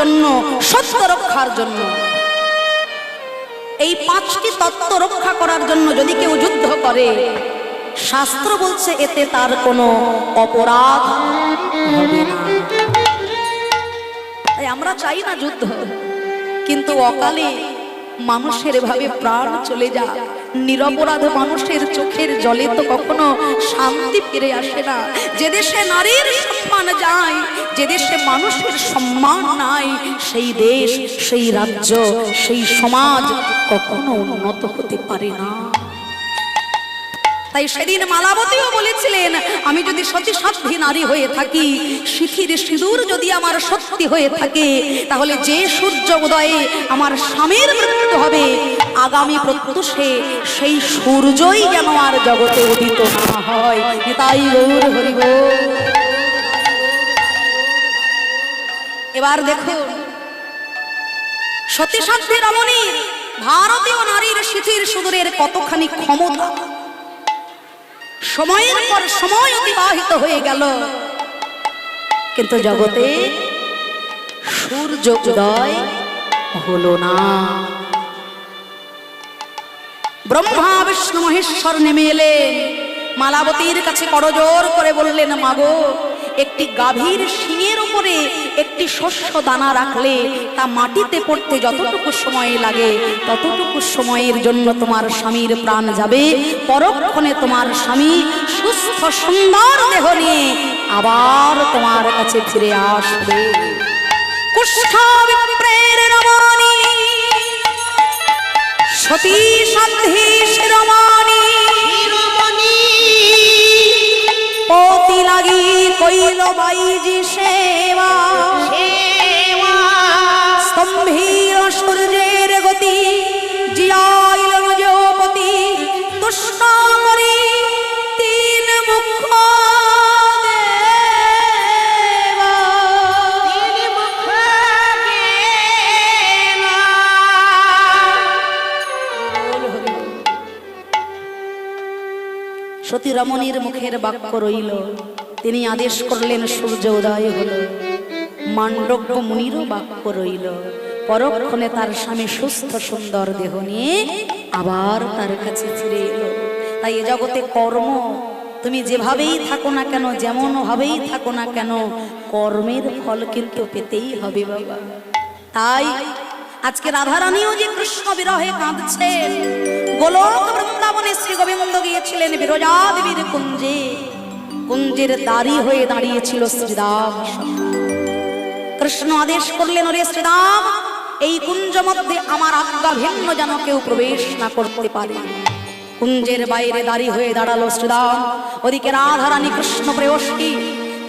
জন্য, সত্য রক্ষার জন্য। এই পাঁচটি তত্ত্ব রক্ষা করার জন্য যদি কেউ যুদ্ধ করে, শাস্ত্র বলছে এতে তার কোনো অপরাধ তাই আমরা চাই না যুদ্ধ, কিন্তু অকালে মানুষের এভাবে প্রাণ চলে যায় নিরপরাধ মানুষের চোখের জলে তো কখনো শান্তি ফিরে আসে না। যে দেশে নারীর সম্মান যায়, যে দেশে মানুষের সম্মান নাই, সেই দেশ, সেই রাজ্য, সেই সমাজ কখনো উন্নত হতে পারে না। তাই সেদিন মালাবতীও বলেছিলেন, আমি যদি সতী সাধ্যী নারী হয়ে থাকি, শিথির সিঁদুর যদি আমার সত্যি হয়ে থাকে, তাহলে যে সূর্য উদয়ে আমার স্বামীর মৃত্যু হবে, আগামী প্রত্যুষে সেই সূর্যই যেন আর জগতে উদিত না হয়। তাই হরিব এবার দেখো সতী সাধ্যী রমণীর ভারতীয় নারীর শিথির সুদূরের কতখানি ক্ষমতা? সময়ের পর সময় অতিবাহিত হয়ে গেল। কিন্তু জগতে সূর্য উদয় হলো না। ব্রহ্মা, বিষ্ণু, মহেশ্বর নেমে এলেন। মালাবতীর কাছে করজোর করে বললেন, মাগো একটি গাভীর শিঙের উপরে একটি শস্য দানা রাখলে তা মাটিতে পড়তে যতটুকু সময় লাগে, ততটুকু সময়ের জন্য তোমার স্বামীর প্রাণ যাবে। পরক্ষণে তোমার স্বামী সুস্থ, সুন্দর দেহ নিয়ে আবার তোমার কাছে ফিরে আসবে। সতী সন্ধি শিরোমণি পতি লাগি কইল বাইজি সেবা। স্তম্ভীর রমণীর মুখের বাক্য রইল। তিনি আদেশ করলেন, সূর্য উদয় হল। মান্ডব্য মুনিরও বাক্য রইল। পরক্ষণে তার স্বামী সুস্থ, সুন্দর দেহ নিয়ে আবার তার কাছে ফিরে এলো। তাই এ জগতে কর্ম, তুমি যেভাবেই থাকো না কেন যেমন ভাবেই থাকো না কেন, কর্মের ফল কিন্তু পেতেই হবে বাবা। তাই আজকে রাধারানীও যে কৃষ্ণ বিরহে কাঁদছেন গোলক বৃন্দাবনে শ্রী গোবিন্দ গিয়েছিলেন বিরজা দেবীর কুঞ্জে। কুঞ্জের দাড়ি হয়ে দাঁড়িয়েছিল শ্রীরাম কৃষ্ণ আদেশ করলেন, ওরে শ্রীরাম, এই কুঞ্জ মধ্যে আমার আজ্ঞা ভিন্ন যেন কেউ প্রবেশ না করতে পারে। কুঞ্জের বাইরে দাঁড়ি হয়ে দাঁড়াল শ্রীরাম। ওদিকে রাধারানী কৃষ্ণ প্রেয়সী,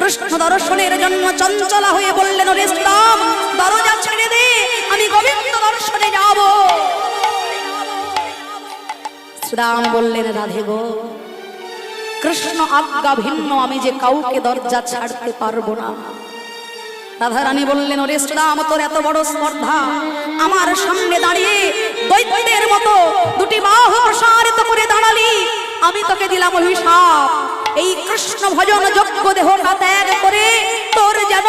কৃষ্ণ দর্শনের জন্য চঞ্চলা হয়ে বললেন, ওরে শ্রীরাম, দরজা ছেড়ে দে, আমি গোবিন্দ দর্শনে যাব। শ্রীরাম বললেন, রাধে গো, কৃষ্ণ আজ্ঞা ভিন্ন, আমি যে কাউকে দরজা ছাড়তে পারব না। রাধারানী বললেন, ওরে শ্রীরাম, তোর এত বড় স্পর্ধা। আমার সামনে দাঁড়িয়ে দৈত্যের মতো দুটি বাহু প্রসারিত করে দাঁড়ালি। আমি তোকে দিলাম অভিশাপ। এই কৃষ্ণ ভজন যোগ্য দেহটা ত্যাগ করে তোর যেন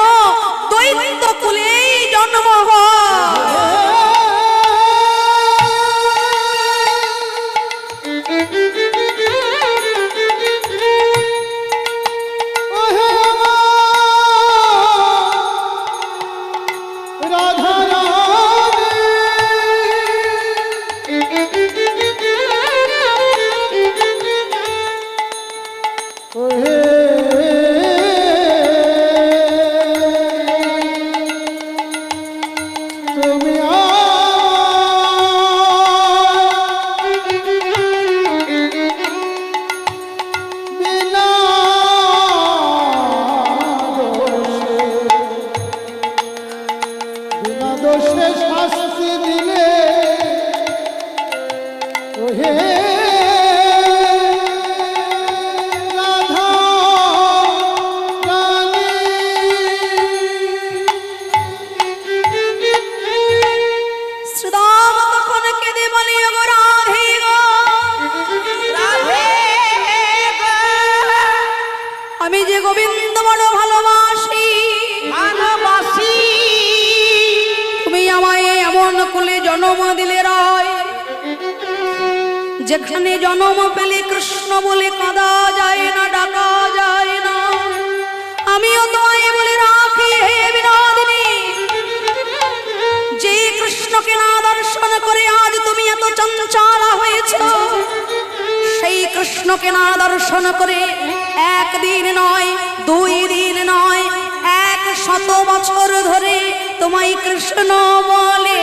দৈত্য কুলেই জন্ম হয়। কুলে জন্ম দিলে রায়। যেখানে জন্ম পেলে কৃষ্ণ বলে কাঁদা যায় না, ডাকা যায় না। আমিও তোমায় বলে রাখি হে বিনোদিনী যে কৃষ্ণকে না দর্শন করে আজ তুমি এত চঞ্চলা হয়েছ, সেই কৃষ্ণকে না দর্শন করে একদিন নয়, দুই দিন নয়, এক শত বছর ধরে তোমায় কৃষ্ণ বলে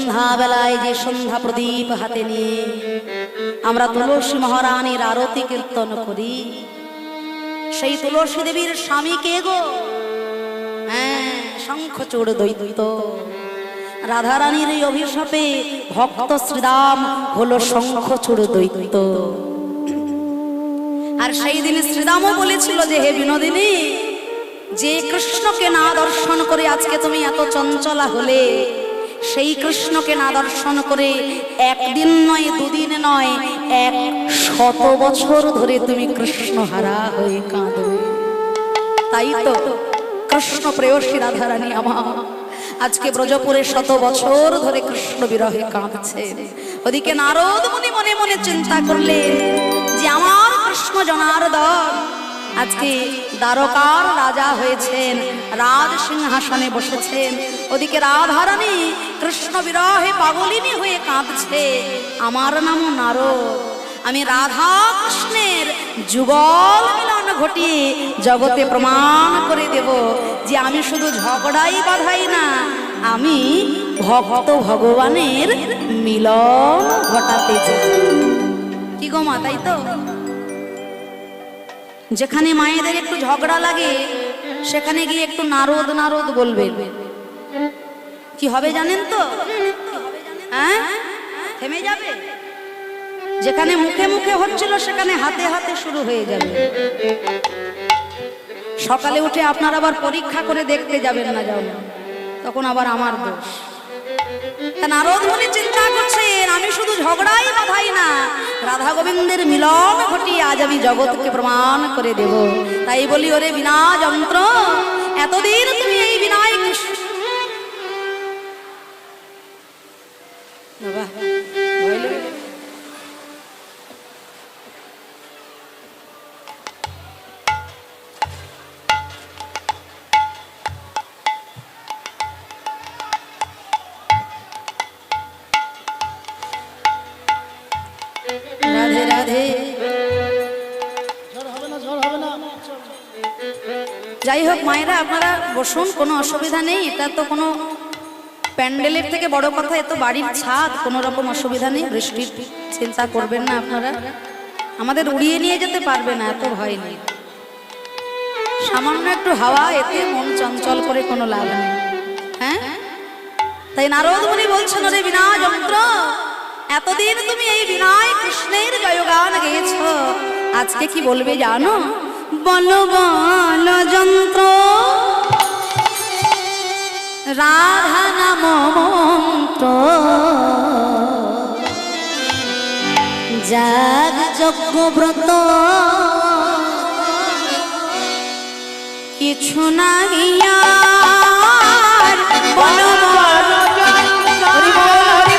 সন্ধ্যাবেলায় যে সন্ধ্যা প্রদীপ হাতে নিয়ে আমরা তুলসী মহারানীর আরতি কীর্তন করি। সেই তুলসী দেবীর স্বামী কে গো? হ্যাঁ শঙ্খচূড় দৈত্য। রাধারানীর এই অভিশাপে ভক্ত শ্রীরাম হলো শঙ্খচূড় দৈত্য। আর সেই দিন শ্রীরামও বলেছিল যে, হে বিনোদিনী, যে কৃষ্ণকে না দর্শন করে আজকে তুমি এত চঞ্চলা হলে সেই কৃষ্ণকে না দর্শন করে একদিন নয়, দুদিন নয়, এক শত বছর ধরে তুমি কৃষ্ণ হারা হয়ে কাঁদবে তাই তো কৃষ্ণ প্রেয়সী রাধারানী আমার, আজকে ব্রজপুরে শত বছর ধরে কৃষ্ণ বিরহে কাঁদছে ওদিকে নারদ মুনি মনে মনে চিন্তা করলেন যে আমার কৃষ্ণ জনার্দন আজকে দ্বারকার রাজা হয়েছেন, রাজ সিংহাসনে বসেছেন। ওদিকে রাধারানী কৃষ্ণ বিরহে পাগলিনী হয়ে কাঁদছে। আমার নামও নারদ। আমি রাধা কৃষ্ণের যুগল মিলন ঘটিয়ে জগতে প্রমাণ করে দেব যে আমি শুধু ঝগড়াই বাধাই না, আমি ভক্ত ভগবানের মিলন ঘটাতে চাই। কি গো মা, তাই তো? যেখানে মায়েদের একটু ঝগড়া লাগে, সেখানে গিয়ে একটু নারদ নারদ বলবেন কি হবে জানেন তো? হ্যাঁ? থেমে যাবে? যেখানে মুখে মুখে হচ্ছিল, সেখানে হাতে হাতে শুরু হয়ে যাবে। সকালে উঠে আপনার আবার পরীক্ষা করে দেখতে যাবেন না যাও। তখন আবার আমার দোষ। নারদ মুনি চিন্তা আমি শুধু ঝগড়াই বাধাই না। রাধা গোবিন্দের মিলন ঘটি আজ আমি জগৎকে প্রমাণ করে দেব। তাই বলি ওরে বিনা যন্ত্র এতদিন তুমি এই বিনায় কৃষ্ণ বাবা, আপনারা বসুন, কোনো অসুবিধা নেই। এটা তো কোনো প্যান্ডেলের থেকে বড় কথা, এ তো বাড়ির ছাদ, কোনো রকম অসুবিধা নেই। বৃষ্টির চিন্তা করবেন না আপনারা। আমাদের উড়িয়ে নিয়ে যেতে পারবে না, এত ভয় নেই। সামান্য একটু হাওয়া, এতে মন চঞ্চল করে কোনো লাভ নেই। হ্যাঁ? তাই নারদ মুনি বলছেন রে বিনা যন্ত্র এতদিন তুমি এই বিনায় কৃষ্ণের জয়গান গেয়েছ। আজকে কি বলবে জানো? বলো বলো যন্ত্র। রাধা নাম মন্ত্র। যাগ যজ্ঞ ব্রত। কিছু না আর বলো বলো হরি বল,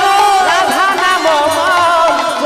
রাধা নাম মন্ত্র।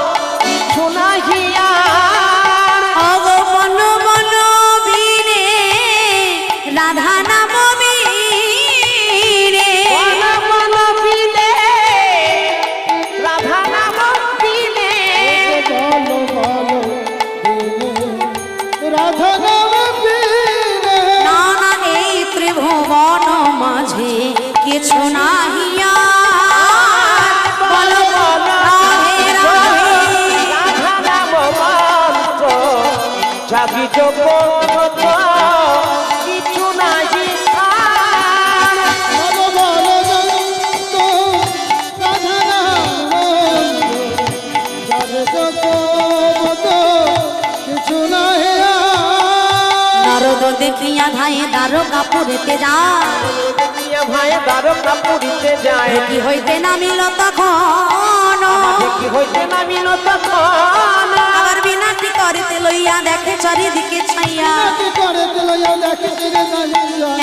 নাম যাবে জগত কিছু নাই আর। নারদ দেখিয়া ধায়ে দ্বার কাপুরেতে যা ভাই দ্বারকা পুরীতে যায়। কি হইতে নামিল তখন। কি হইতে নামিল তখন। আবার বিনাতি করিতে লইয়া দেখে চারিদিকে ছাইয়া। করিতে লইয়া দেখে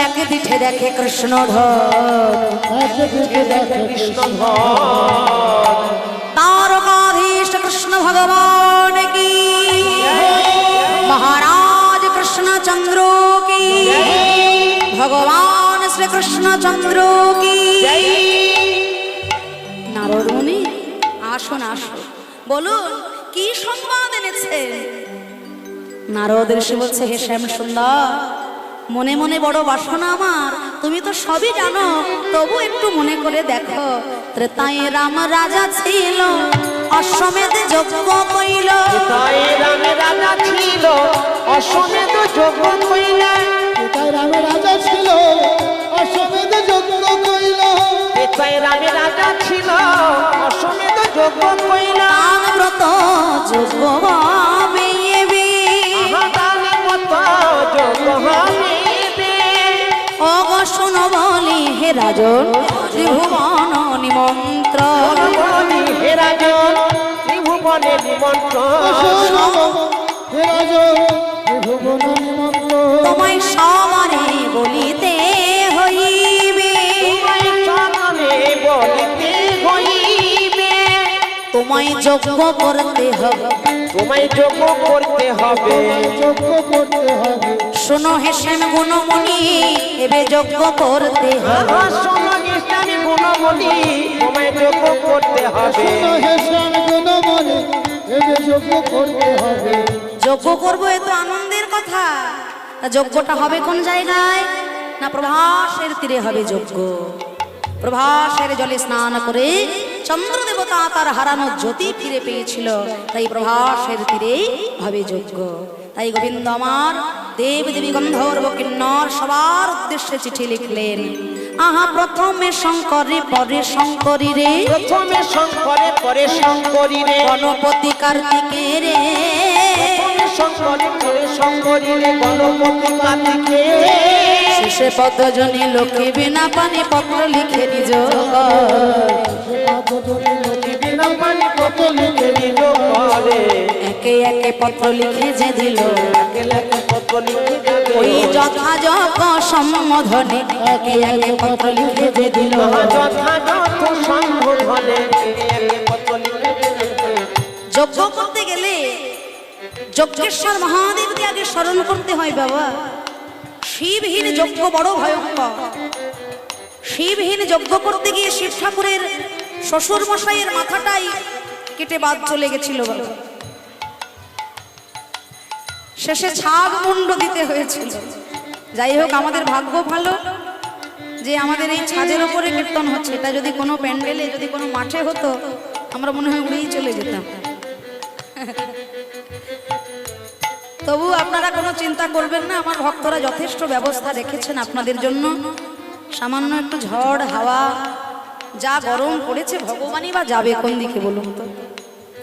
এক পিঠে দেখে কৃষ্ণ ধর এক পিঠে দেখে কৃষ্ণ ধর তার কাধীশ কৃষ্ণ ভগবান কি? মহারাজ কৃষ্ণচন্দ্র কি? ভগবান শ্রীকৃষ্ণচন্দ্র কি? আসুন আসুন। বলুন কি সংবাদ এনেছে? নারদ এসে বলছে হে শ্যাম সুন্দর মনে মনে বড় বাসনা আমার। তুমি তো সবই জানো তবু একটু মনে করে দেখো। ত্রেতায় রাম রাজা ছিল অশ্বমেধ যজ্ঞ কইল রাজা তাই রামে রাজা ছিল। অশ্বমেধ যোগ কইলা দান ব্রত যজ্ঞ বেয়েবে মহাদানে মত যোগ হইবে অগ শুন বলি হে রাজন ত্রিভুবন নিমন্ত্রণ বলি হে রাজন ত্রিভুবনে হে ভুবন নিমন্ত্র। তোমায় সবারে তোমায় যজ্ঞ করতে হবে। তোমায় যোগ করতে হবে। যজ্ঞ করতে হবে। শোনো হেসেন গুণমণি এবে যজ্ঞ করতে হবে। শোনো ইসলামী গুণমণি তোমায় যোগ করতে হবে। শোনো হে শ্যাম গুণমণি এবে যজ্ঞ করতে হবে। যজ্ঞ করব এ তো আনন্দের কথা। তা যজ্ঞটা হবে কোন জায়গায়? না প্রভাসের তীরে হবে যজ্ঞ প্রভাসের জলে স্নান করে চন্দ্র দেবতা তার হারানো জ্যোতি ফিরে পেয়েছিল। তাই প্রভাসের তীরেই হবে যজ্ঞ তাই গোবিন্দ আমার দেব দেবী গন্ধর্ব কিন্নর সবার উদ্দেশ্যে চিঠি লিখলেন। আহা প্রথমে শঙ্করে পরে শঙ্করী রে। প্রথমে শঙ্করে পরে শঙ্করী রে। গণপতি কার্তিকে রে। শঙ্করে পরে শঙ্করী রে। গণপতি কার্তিকে শেষে পদজনে লোকে বিনা পানি পত্র লিখে নিজ একে একে পত্র লিখে যে দিল। ওই যথাযথ সম্বোধনে একে একে পত্র লিখে যে দিল। যজ্ঞ করতে গেলে যজ্ঞেশ্বর মহাদেবকে আগে স্মরণ করতে হয় বাবা। শিবহীন যজ্ঞ বড় ভয়ঙ্কর। শিবহীন যজ্ঞ করতে গিয়ে শিব ঠাকুরের শ্বশুর মশাইয়ের মাথাটাই কেটে বাদ চলে গেছিল শেষে ছাগ মুন্ড দিতে হয়েছিল। যাই হোক, আমাদের ভাগ্য ভালো যে আমাদের এই ছাদের ওপরে কীর্তন হচ্ছে। এটা যদি কোনো প্যান্ডেলে, যদি কোনো মাঠে হতো, আমরা মনে হয় উড়েই চলে যেতাম। তবু আপনারা কোনো চিন্তা করবেন না, আমার ভক্তরা যথেষ্ট ব্যবস্থা রেখেছেন আপনাদের জন্য। সামান্য একটু ঝড়, হাওয়া, যা গরম পড়েছে, ভগবানই বা যাবে কোন দিকে বলুন তো?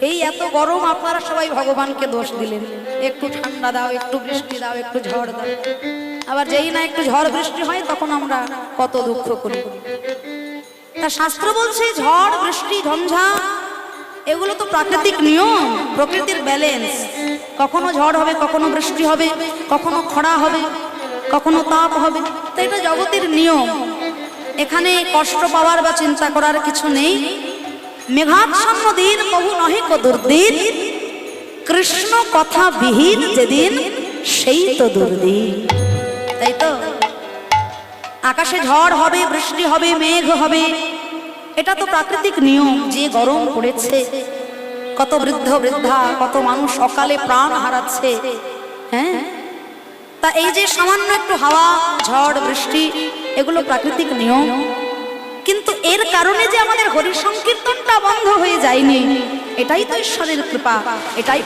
এই এত গরম, আপনারা সবাই ভগবানকে দোষ দিলেন। একটু ঠান্ডা দাও, একটু বৃষ্টি দাও, একটু ঝড় দাও। আবার যেই না একটু ঝড় বৃষ্টি হয়, তখন আমরা কত দুঃখ করি। তা শাস্ত্র বলছে, ঝড়, বৃষ্টি, ঝঞ্ঝা এগুলো তো প্রাকৃতিক নিয়ম, প্রকৃতির ব্যালেন্স কখনো ঝড় হবে, কখনো বৃষ্টি হবে, কখনো খরা হবে, কখনো তাপ হবে। তো এটা জগতের নিয়ম। এখানে কষ্ট পাওয়ার বা চিন্তা করার কিছু নেই। মেঘাচ্ছন্ন দিন বহু নহে কো দুর্দিন কৃষ্ণ কথা বিহীন যেদিন, সেই তো দুর্দিন তাই তো? আকাশে ঝড় হবে, বৃষ্টি হবে, মেঘ হবে। এটা তো প্রাকৃতিক নিয়ম যে গরম পড়েছে, কত বৃদ্ধ বৃদ্ধা, কত মানুষ সকালে প্রাণ হারাচ্ছে হ্যাঁ? তা এই যে সামান্য একটু হাওয়া, ঝড়, বৃষ্টি, এগুলো প্রাকৃতিক নিয়ম। কিন্তু এর কারণে যে আমাদের হরি সংকীর্তনটা বন্ধ হয়ে যায়নি, এটাই তো ঈশ্বরের কৃপা, এটাই